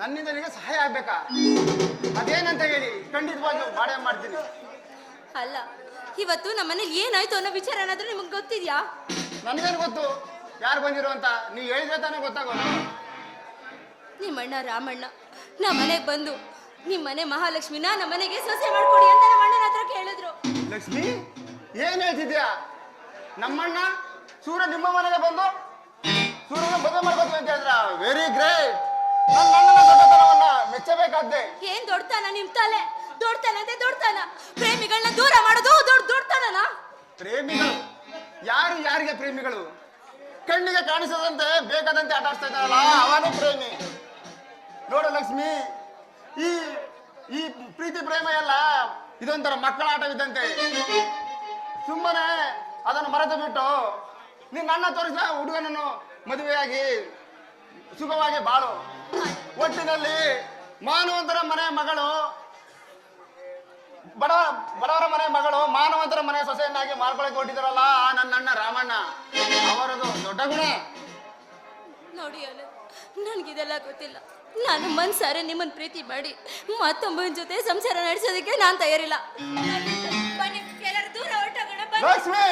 ನನ್ನಿಂದ ನಿಮಗೆ ಸಹಾಯ ಆಗ್ಬೇಕಾ? ಅದೇನಂತ ಹೇಳಿ? ಖಂಡಿತವಾಗಿ ಮಾಡೇ ಮಾಡ್ತೀನಿ. ಅಲ್ಲ ಇವತ್ತು ನಮ್ಮನೇಲಿ ಏನಾಯ್ತು ಅನ್ನೋ ವಿಚಾರ ಏನಾದ್ರೂ ನಿಮಗೆ ಗೊತ್ತಿದ್ಯಾ? ನನಗೇನು ಗೊತ್ತು? ಯಾರು ಬಂದಿರು ಅಂತ? ನೀವು ಹೇಳಿದ್ರೆ ತಾನೇ ಗೊತ್ತಾಗೋದು. ನಿಮ್ಮಣ್ಣ ರಾಮಣ್ಣ ನಮ್ಮ ಮನೆಗೆ ಬಂದು ನಿಮ್ಮ ಮನೆ ಮಹಾಲಕ್ಷ್ಮಿನ ನಮ್ಮ ಮನೆಗೆ ಸೊಸೆ ಮಾಡ್ಕೊಡಿ ಅಂತ ನಮ್ಮ ಅಣ್ಣನ ಹತ್ರ ಕೇಳಿದ್ರು. ಲಕ್ಷ್ಮಿ ಏನ್ ಹೇಳ್ತಿದ್ಯಾ? ನಮ್ಮಣ್ಣ ಸೂರ್ಯ ನಿಮ್ಮ ಮನೆಗೆ ಬಂದು ಸೂರ್ಯನ ಮದುವೆ ಮಾಡ್ಕೋತೀವಿ ಅಂತ ಹೇಳಿದ್ರ? ವೆರಿ ಗ್ರೇಟ್ ನನ್ನ ಅಣ್ಣನ ದೊಡ್ಡತನವನ್ನ ಮೆಚ್ಚಬೇಕಾದ್ದೆ ಏನ್ ದೊಡ್ಡತನ ನಿಮ್ ತಲೆ? ದೊಡ್ಡತನ ಅದೇ ದೊಡ್ಡತನ. ಪ್ರೇಮಿಗಳನ್ನ ದೂರ ಮಾಡೋದು ದೊಡ್ಡ ದೊಡ್ಡತನನ? ಪ್ರೇಮಿಗಳು? ಯಾರು ಯಾರಿಗೆ ಪ್ರೇಮಿಗಳು? ಕಣ್ಣಿಗೆ ಕಾಣಿಸದಂತೆ ಬೇಕಾದಂತೆ ಆಟ ಆಡ್ತಾ ಇದ್ದಾರಲ್ಲ ಅವನು ಪ್ರೇಮಿ. ನೋಡು ಲಕ್ಷ್ಮಿ ಈ ಈ ಪ್ರೀತಿ ಪ್ರೇಮ ಎಲ್ಲ ಇದೊಂಥರ ಮಕ್ಕಳ ಆಟವಿದ್ದಂತೆ. ಸುಮ್ಮನೆ ಅದನ್ನು ಮರೆತು ಬಿಟ್ಟು ನಿನ್ನ ಅಣ್ಣ ತೋರಿಸ ಹುಡುಗನನ್ನು ಮದುವೆಯಾಗಿ ಸುಖವಾಗಿ ಬಾಳು. ಒಟ್ಟಿನಲ್ಲಿ ಮಾನವಂತರ ಮನೆ ಮಗಳು ಬಡ ಬಡವರ ಮನೆ ಮಗಳು ಮಾನವಂತರ ಮನೆ ಸೊಸೆಯನ್ನಾಗಿ ಮಾರ್ಕೊಳಕ್ಕೆ ಹೊಟ್ಟಿದಾರಲ್ಲ ಆ ನನ್ನಣ್ಣ ರಾಮಣ್ಣ. ಅವರದು ದೊಡ್ಡ ಗುಣ. ನೋಡಿ ಅಲ್ಲ ನನಗಿದೆಲ್ಲ ಗೊತ್ತಿಲ್ಲ. ನಾನು ಮನ್ಸಾರೆ ನಿಮ್ಮನ್ನ ಪ್ರೀತಿ ಮಾಡಿ ಮತ್ತೊಬ್ಬನ ಜೊತೆ ಸಂಸಾರ ನಡೆಸೋದಕ್ಕೆ ನಾನು ತಯಾರಿಲ್ಲ. ಲಕ್ಷ್ಮಿ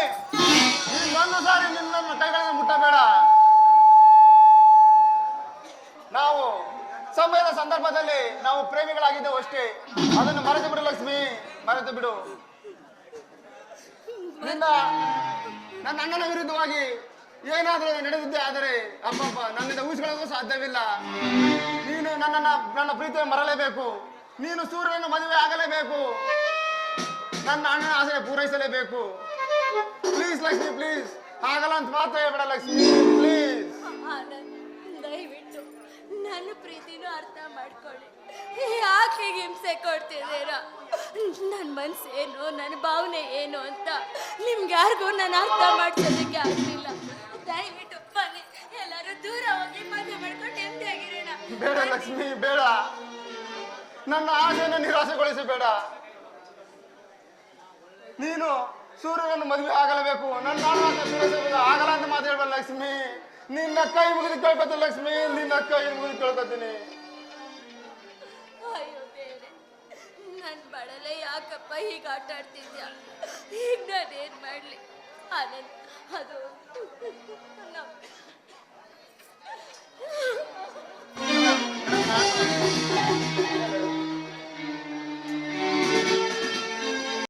ಇನ್ನೊಂದು ಸಾರಿ ನಿನ್ನ ಮುಟ್ಟಬೇಡ. ಸಂದರ್ಭದಲ್ಲಿ ನಾವು ಪ್ರೇಮಿಗಳಾಗಿದ್ದೆವು ಅಷ್ಟೇ. ಅದನ್ನು ಮರೆತು ಬಿಡು ಲಕ್ಷ್ಮಿ, ಮರೆತು ಬಿಡು. ನಿನ್ನ ನನ್ನ ಅಣ್ಣನ ವಿರುದ್ಧವಾಗಿ ಏನಾದರೂ ನಡೆದಿದ್ದೆ ಆದರೆ ಅಪ್ಪಪ್ಪ ನನ್ನಿಂದ ಊಹಿಸಿಕೊಳ್ಳೋದು ಸಾಧ್ಯವಿಲ್ಲ. ನೀನು ನನ್ನನ್ನ, ನನ್ನ ಪ್ರೀತಿಯನ್ನು ಮರಲೇಬೇಕು. ನೀನು ಸೂರ್ಯನ ಮದುವೆ ಆಗಲೇಬೇಕು. ನನ್ನ ಅಣ್ಣನ ಆಸೆ ಪೂರೈಸಲೇಬೇಕು. ಪ್ಲೀಸ್ ಲಕ್ಷ್ಮಿ ಪ್ಲೀಸ್ ಆಗಲ್ಲ ಅಂತ ಮಾತ್ರ ಹೇಳ್ಬೇಡ ಲಕ್ಷ್ಮಿ. ಪ್ಲೀಸ್ ನನ್ನ ಪ್ರೀತಿನೂ ಅರ್ಥ ಮಾಡ್ಕೊಳ್ಳಿ. ಯಾಕೆ ಹಿಂಸೆ ಕೊಡ್ತಿದ್ದೀರಾ? ನನ್ನ ಮನ್ಸು ಏನು ನನ್ನ ಭಾವನೆ ಏನು ಅಂತ ನಿಮ್ಗೆ ಯಾರಿಗೂ ನಾನು ಅರ್ಥ ಮಾಡ್ಸೋದಕ್ಕೆ ಆಗ್ತಿಲ್ಲ. ದಯವಿಟ್ಟು ಬನ್ನಿ, ಎಲ್ಲರೂ ದೂರ ಹೋಗಿ ಮದುವೆ ಮಾಡ್ಕೊಂಡು ನೆಮ್ಮದಿಯಾಗಿರೋಣ. ಬೇಡ ಲಕ್ಷ್ಮಿ, ಬೇಡ. ನನ್ನ ಆಸೆಯನ್ನು ನಿರಾಸೆಗೊಳಿಸಿ ಬೇಡ. ನೀನು ಸೂರ್ಯನನ್ನು ಮದುವೆ ಆಗಲೇಬೇಕು. ನನ್ನ ಆಗಲ್ಲ ಅಂತ ಮಾತಾಡ್ಬೇಡ ಲಕ್ಷ್ಮಿ. ನಿನ್ನ ಕೈ ಮುಗಿದು ಕೇಳ್ಕೊತೀನಿ ಲಕ್ಷ್ಮಿ, ನಿನ್ನ ಕೈ ಮುಗಿದು ಕೇಳ್ಕೊತೀನಿ. ಅಯ್ಯೋ ನನ್ನ ಬಡಲೆ ಯಾಕಪ್ಪ ಹೀಗೆ ಆಟ ಆಡ್ತಿದ್ಯಾ? ಈಗ ನಾನೇನು ಮಾಡಲಿ? ಅನಂತ ಅದು.